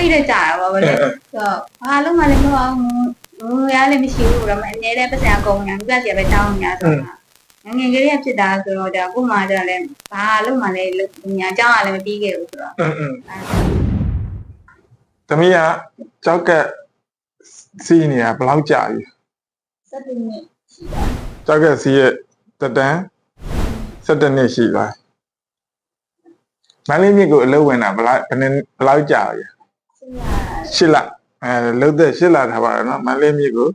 စိတ်နဲ့ကြာတာပါဘာလို့ဆိုဘာလုံးမလဲမဟုတ်အောင်ငွေရလည်းမရှိဘူးတော့အနည်းလည်းပတ်စံအကုန်ညာပြပြစီပဲတောင်းညာဆိုတာငငယ်ကလေးဖြစ်တာဆိုတော့ဒါကိုမှကြလည်းဘာလို့မှလည်းညာကြောင်းကလည်းမပြီးခဲ့ဘူးဆိုတော့သမီးကကြောက်ကက်စီးနေတာဘယ်လောက်ကြာပြီ17နှစ်ရှိတာကြောက်ကက်စီးရဲ့တတန်း17နှစ်ရှိသွားမန္တလေးမြို့ကိုအလုပ်ဝင်တာဘယ်လောက်ဘယ်လောက်ကြာပြီ ဆရာရှစ်လအဲလုံးသက်ရှစ်လထားပါတော့နော်မန္တလေးမြစ်ကို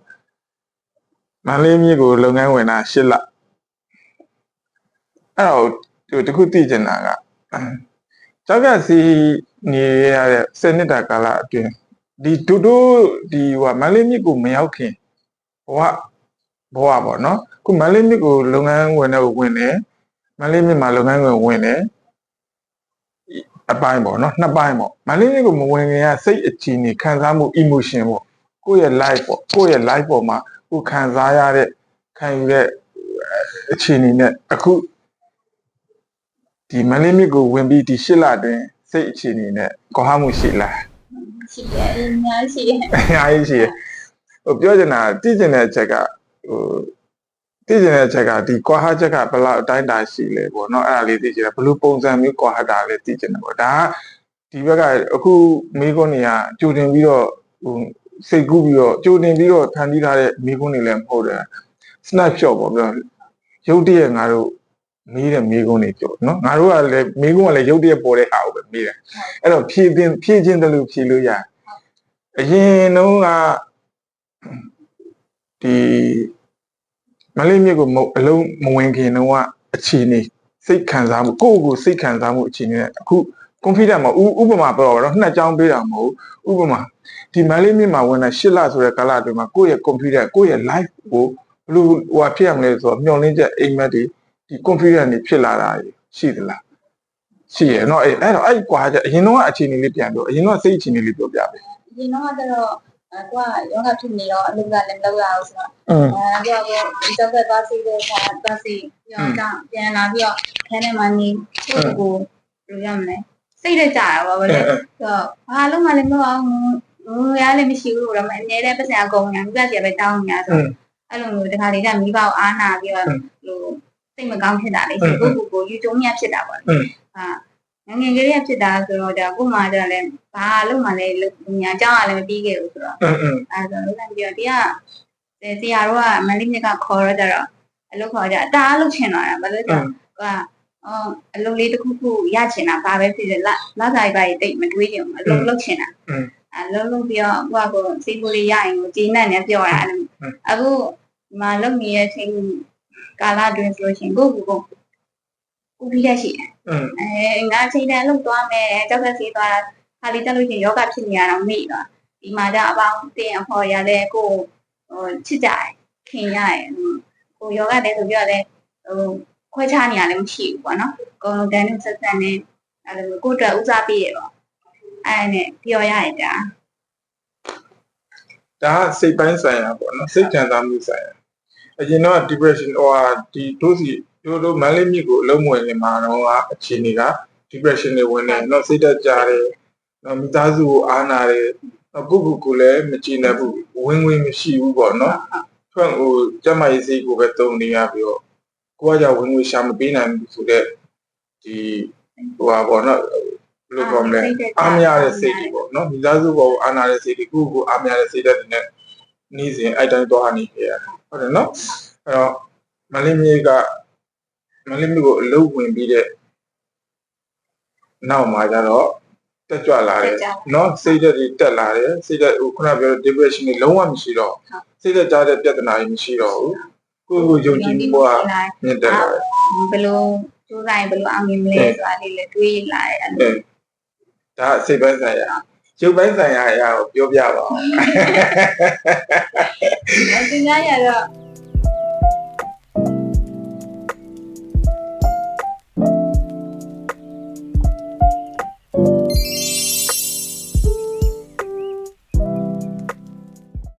မန္တလေးမြစ်ကိုလုပ်ငန်းဝင်တာရှစ်လအဲ့တော့ဒီတခုသိချင်တာကကြောက်ကစီနေရတဲ့စနစ်တာကာလအတွင်းဒီဒူဒူဒီဟိုမန္တလေးမြစ်ကိုမရောက်ခင်ဘဝဘဝပေါ့နော်ခုမန္တလေးမြစ်ကိုလုပ်ငန်းဝင်တဲ့ဝင်တယ်မန္တလေးမြစ်မှာလုပ်ငန်းဝင်ဝင်တယ် အပိုင်းပေါ့နော်နှစ်ပိုင်းပေါ့မန္တလေးမြစ်ကိုမဝင်ခင်ကစိတ်အခြေအနေခံစားမှု emotion ပေါ့ကိုယ့်ရဲ့ life ပေါ့ကိုယ့်ရဲ့ life ပေါ်မှာကိုယ်ခံစားရတဲ့ခံယူတဲ့အခြေအနေနဲ့အခုဒီမန္တလေးမြစ်ကိုဝင်ပြီးဒီရှစ်လအတွင်းစိတ်အခြေအနေနဲ့ကောဟမှုရှိလားရှိတယ်အများကြီးရှိတယ်အများကြီးရှိတယ်ဟိုပြောချင်တာသိချင်တဲ့အချက်ကဟို သိချင်တဲ့အချက်ကဒီကွာဟချက်ကဘယ်လောက်အတိုင်းအတာရှိလဲပေါ့နော်အဲ့ဒါလေးသိချင်တာဘယ်လိုပုံစံမျိုးကွာဟတာလဲသိချင်တယ်ပေါ့ဒါကဒီဘက်ကအခုမိကုန်းတွေကကြိုတင်ပြီးတော့ဟိုစိတ်ကူးပြီးတော့ကြိုတင်ပြီးတော့ဖန်တီးထားတဲ့မိကုန်းတွေလည်းမဟုတ်တယ် snapshot ပေါ့ပြောရုပ်တရက်ငါတို့မေးတဲ့မိကုန်းတွေပြောနော်ငါတို့ကလည်းမိကုန်းကလည်းရုပ်တရက်ပေါ်တဲ့ဟာကိုပဲမေးတယ်အဲ့တော့ဖြည့်တင်ဖြည့်ချင်းတယ်လို့ဖြည့်လို့ရတယ်အရင်တုန်းကဒီ မလေးမြစ်ကိုမဟုတ်အလုံးမဝင်ခင်တုန်းကအခြေအနေစိတ်ခံစားမှုကိုယ့်ကိုယ်စိတ်ခံစားမှုအခြေအနေနဲ့အခု confident မှာဥဥပမာပြောတော့နှစ်ကြောင်းပေးတာမဟုတ်ဥပမာဒီမလေးမြစ်မှာဝင်တာ၈လဆိုတဲ့ကာလအတွင်းမှာကိုယ့်ရဲ့ confident ကိုယ့်ရဲ့ life ကိုဘယ်လိုဟိုဟာဖြစ်ရမလဲဆိုတော့မျှော်လင့်ချက်အိမ်မက်တွေဒီ confident တွေဖြစ်လာတာရှိသလားရှိရနော်အဲ့အဲ့တော့အဲ့ကွာကြအရင်တော့အခြေအနေလေးပြန်ပြောအရင်တော့စိတ်အခြေအနေလေးပြောပြပေးဒီတော့ကတော့ အကွာယောဂဖြစ်နေတော့အလုပ်ကလည်းမလုပ်ရအောင်ဆိုတော့อืมအဲပြောတော့ဒီတော့ပဲသွားစီတဲ့ခါသွားစီပြောတော့ပြန်လာပြီးတော့ခန်းထဲမှာနေကိုယ့်ကိုဘယ်လိုရမလဲစိတ်တက်ကြတာပေါ့ဗလေဆိုတော့ဘာလို့မှလည်းမဟုတ်အောင်ငွေရလည်းမရှိဘူးတော့အနည်းတဲ့ပတ်စံကုန်ညာပြစီပဲတောင်းညာဆိုအဲ့လိုမျိုးတခါလေကမိဘကိုအားနာပြီးတော့ဟိုစိတ်မကောင်းဖြစ်တာလေကိုယ့်ကိုယ်ကိုယူကျုံမြဖြစ်တာပေါ့လေဟာ ငငယ်ကလေးဖြစ်တာဆိုတော့ဒါကို့မှာကြလည်းဘာလို့မှလည်းညာကြောင်းကလည်းမပြီးခဲ့ဘူးဆိုတော့အဲဆိုတော့လည်းပြီးတော့ဒီကဆရာတို့ကမန္တလေးမြစ်ကခေါ်ရကြတော့အလုပ်ခေါ်ကြအတားလုပ်ချင်တော့တာဘာလို့လဲဟိုအော်အလုပ်လေးတစ်ခုခုရချင်တာဘာပဲဖြစ်စေလလစာရိုက်ပါတိတ်မတွေးချင်ဘူးအလုပ်လုပ်ချင်တာအလုပ်လုပ်ပြီးတော့ဟိုကကိုစီးပိုးလေးရရင်ကိုဂျင်းနဲ့ပြောတာအဲ့လိုအခုဒီမှာလုပ်နေတဲ့အချိန်ကာလတွင်ဆိုလို့ရှင်ကိုကိုကို ကိုပြီးရရှိတယ်อืมအဲငါအချိန်တန်အလုပ်သွားမယ်ကြောက်ကစီးသွားတာခါလေးတက်လို့ရှိရင်ယောဂဖြစ်နေရတော့မိသွားဒီမှာကျအပေါင်းတင်အဖော်ရတဲ့ကိုဟိုချစ်ကြတယ်ခင်ရတယ်ကိုယောဂတဲ့ဆိုပြောတယ်ဟိုခွဲခြားနေရလည်းမရှိဘူးပေါ့နော်အကုန်လုံးတန်းနဲ့ဆက်ဆက်နဲ့အဲ့လိုကိုအတွက်ဦးစားပေးရပေါ့အဲ့နဲ့ပြောရရတာဒါကစိတ်ပိုင်းဆိုင်ရာပေါ့နော်စိတ်ခံစားမှုဆိုင်ရာ အရင်တော့ depression ဟိုဟာဒီတို့စီတို့တို့မန်လေးမြစ်ကိုအလုံးမဝင်နေမှာတော့ကအခြေအနေက depression တွေဝင်နေတော့စိတ်တက်ကြတယ်နော်မိသားစုကိုအားနာတယ်နော်ကိုယ့်ကိုယ်ကိုလည်းမကြည်နပ်ဘူးဝင်ဝင်မရှိဘူးပေါ့နော်ထွက်ဟိုကျမရေးစိတ်ကိုပဲတုံနေရပြီးတော့ကိုကကြောင့်ဝင်ဝင်ရှာမပေးနိုင်ဘူးဆိုတော့ဒီဟိုဟာပေါ့နော်ဘယ်လိုပြောမလဲအားမရတဲ့စိတ်တွေပေါ့နော်မိသားစုပေါ်ကိုအားနာတဲ့စိတ်တွေကိုယ့်ကိုယ်အားမရတဲ့စိတ်တွေနဲ့ နေ့စဉ်အဲ့တိုင်းသွားနေကြရတယ်ဟုတ်တယ်နော်အဲ့တော့မလေးမြေကမလေးမြေကိုအလုပ်ဝင်ပြီးတဲ့နောက်မှာကျတော့တက်ကြွလာတယ်နော်စိတ်ဓာတ်တွေတက်လာတယ်စိတ်ဓာတ်ဟိုခုနပြောတဲ့ depression တွေလုံးဝမရှိတော့စိတ်ဓာတ်ကြားတဲ့ပြဿနာတွေမရှိတော့ဘူးကိုယ့်ကိုယ်ယုံကြည်မှုကမြင့်တက်လာတယ်ဘယ်လိုစူးစိုင်းဘယ်လိုအောင်မြင်မလဲဆိုတာလေးလည်းတွေးလာတယ်အဲ့လိုဒါစိတ်ပိုင်းဆိုင်ရာ ရုပ်ပိုင်းဆိုင်ရာအရာကိုပြောပြပါဦးဒီနေ့ရတော့